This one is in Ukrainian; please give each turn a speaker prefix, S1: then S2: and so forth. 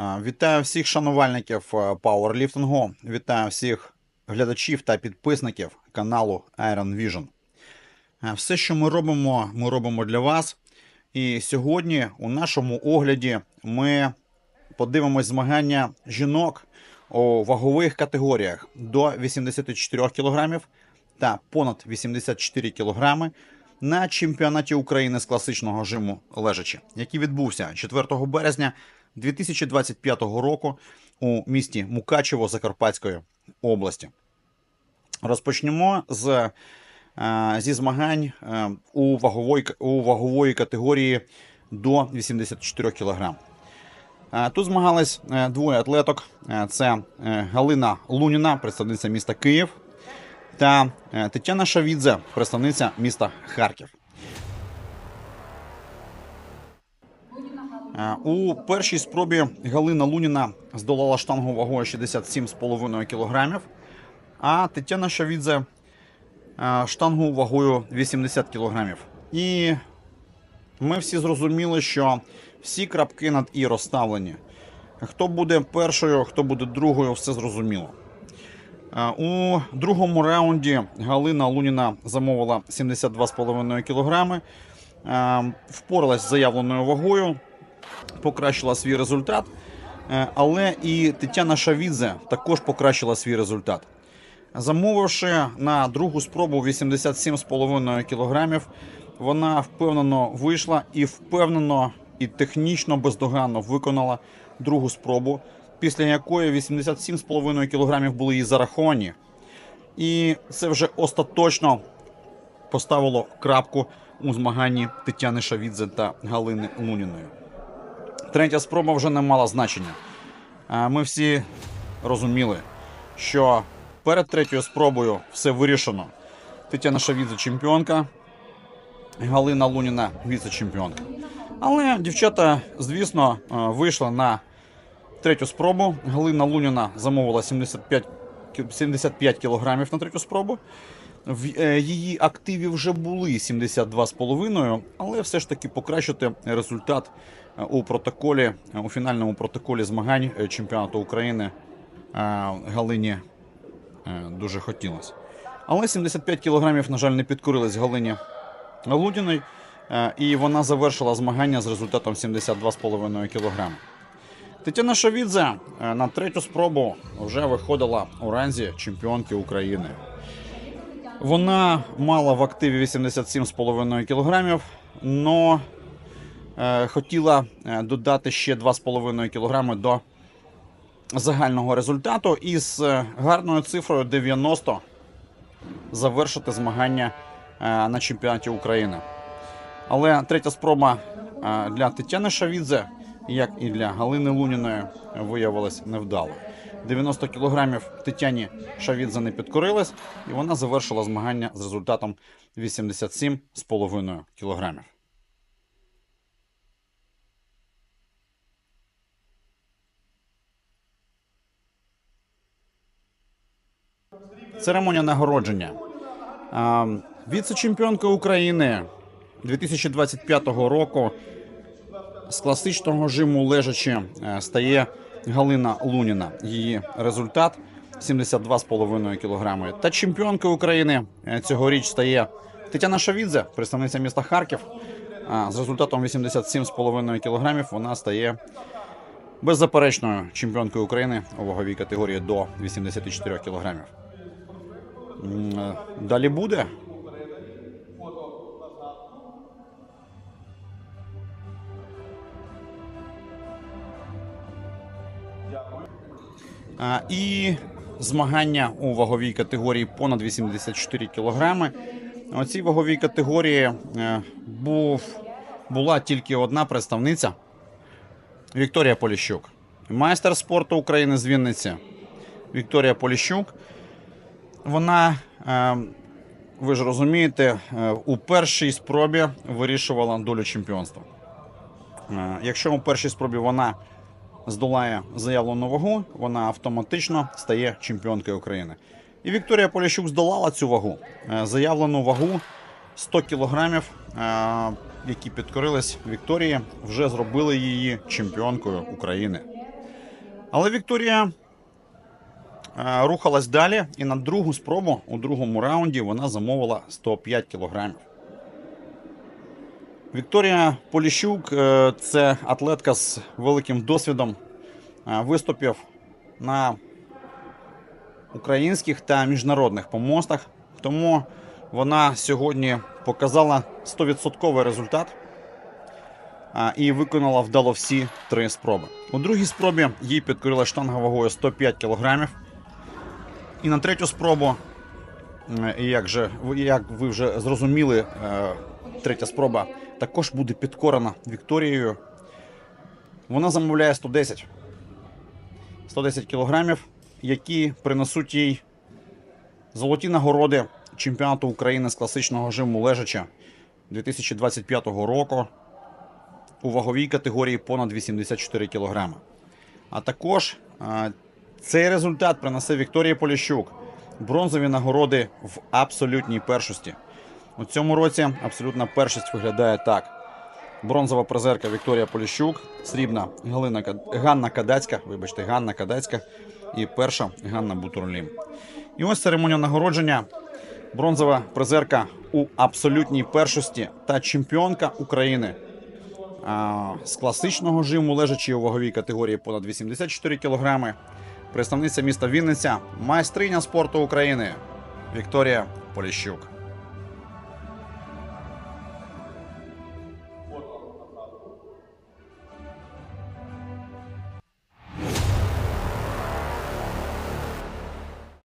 S1: Вітаю всіх шанувальників е, пауерліфтингу. Вітаю всіх глядачів та підписників каналу Iron Vision. Е, Все, що ми робимо, ми робимо для вас. І сьогодні у нашому огляді ми подивимось змагання жінок у вагових категоріях до 84 кг та понад 84 кг на чемпіонаті України з класичного жиму лежачі, який відбувся 4 березня 2025 року у місті Мукачево Закарпатської області. Розпочнемо з, е, зі змагань е, у, вагової, у вагової категорії до 84 кг. Е, Тут змагались двоє атлеток: це Галина Луніна, представниця міста Київ, та Тетяна Шавідзе, представниця міста Харків. У першій спробі Галина Луніна здолала штангу вагою 67,5 кг, а Тетяна Шавідзе е, штангу вагою 80 кг. І ми всі зрозуміли, що всі крапки над і розставлені. Хто буде першою, хто буде другою, все зрозуміло. Е, У другому раунді Галина Луніна замовила 72,5 кг, е, впоралась з заявленою вагою, покращила свій результат. Е, Але і Тетяна Шавідзе також покращила свій результат. Замовивши на другу спробу 87,5 кг, вона впевнено вийшла і впевнено і технічно бездоганно виконала другу спробу, після якої 87,5 кг були їй зараховані. І це вже остаточно поставило крапку у змаганні Тетяни Шавідзе та Галини Луніної. Третя спроба вже не мала значення. Ми всі розуміли, що перед третьою спробою все вирішено. Тетяна Шавідзе чемпіонка, Галина Луніна віце-чемпіонка. Але дівчата, звісно, е, вийшли на третю спробу. Галина Луніна замовила 75, 75 кілограмів на третю спробу. В е, її активі вже були 72,5, але все ж таки покращити результат е, у протоколі, е, у фінальному протоколі змагань чемпіонату України Галині дуже хотілося. Але 75 кілограмів, на жаль, не підкорились Галині Лудіної, і вона завершила змагання з результатом 72,5 кг. Тетяна Шавідзе на третю спробу вже виходила у ранзі чемпіонки України. Вона мала в активі 87,5 кг, але хотіла е, додати ще 2,5 кг до загального результату і з е, гарною цифрою 90 завершити змагання е, на чемпіонаті України. Але третя спроба для Тетяни Шавідзе, як і для Галини Луніної, виявилась невдалою. 90 кілограмів Тетяні Шавідзе не підкорилась, і вона завершила змагання з результатом 87,5 кілограмів. Церемонія нагородження. Віце-чемпіонка України 2025 року з класичного жиму лежачи е, стає Галина Луніна. Її результат 72,5 кг. Та чемпіонка України е, цьогоріч стає Тетяна Шавідзе, представниця міста Харків. З результатом 87,5 кг вона стає беззаперечною чемпіонкою України у ваговій категорії до 84 кг. Е, Далі буде. І змагання у ваговій категорії понад 84 кг. У цій ваговій категорії е, був, була тільки одна представниця Вікторія Поліщук. Майстер спорту України з Вінниці Вікторія Поліщук. Вона, е, ви ж розумієте, е, у першій спробі вирішувала долю чемпіонства. Якщо у першій спробі вона здолає заявлену вагу, вона автоматично стає чемпіонкою України. І Вікторія Поліщук здолала цю вагу. Е, Заявлену вагу 100 кілограмів, е, які підкорились Вікторії, вже зробили її чемпіонкою України. Але Вікторія е, рухалась далі, і на другу спробу у другому раунді вона замовила 105 кілограмів. Вікторія Поліщук е, це атлетка з великим досвідом е, виступів на українських та міжнародних помостах. Тому вона сьогодні показала 100% результат і виконала вдало всі три спроби. У другій спробі їй підкорила штанга вагою 105 кг. І на третю спробу, як, же, як ви вже зрозуміли, е, третя спроба також буде підкорена Вікторією. Вона замовляє 110. 110 кілограмів, які принесуть їй золоті нагороди чемпіонату України з класичного жиму лежача 2025 року у ваговій категорії понад 84 кг. А також цей результат принесе Вікторія Поліщук бронзові нагороди в абсолютній першості. У цьому році абсолютна першість виглядає так: бронзова призерка Вікторія Поліщук, срібна Галина Ганна Кадацька, вибачте, Ганна Кадацька і перша Ганна Бутурлім. І ось церемонія нагородження. Бронзова призерка у абсолютній першості та чемпіонка України а, з класичного жиму, лежачи у ваговій категорії понад 84 кг. Представниця міста Вінниця, майстриня спорту України Вікторія Поліщук.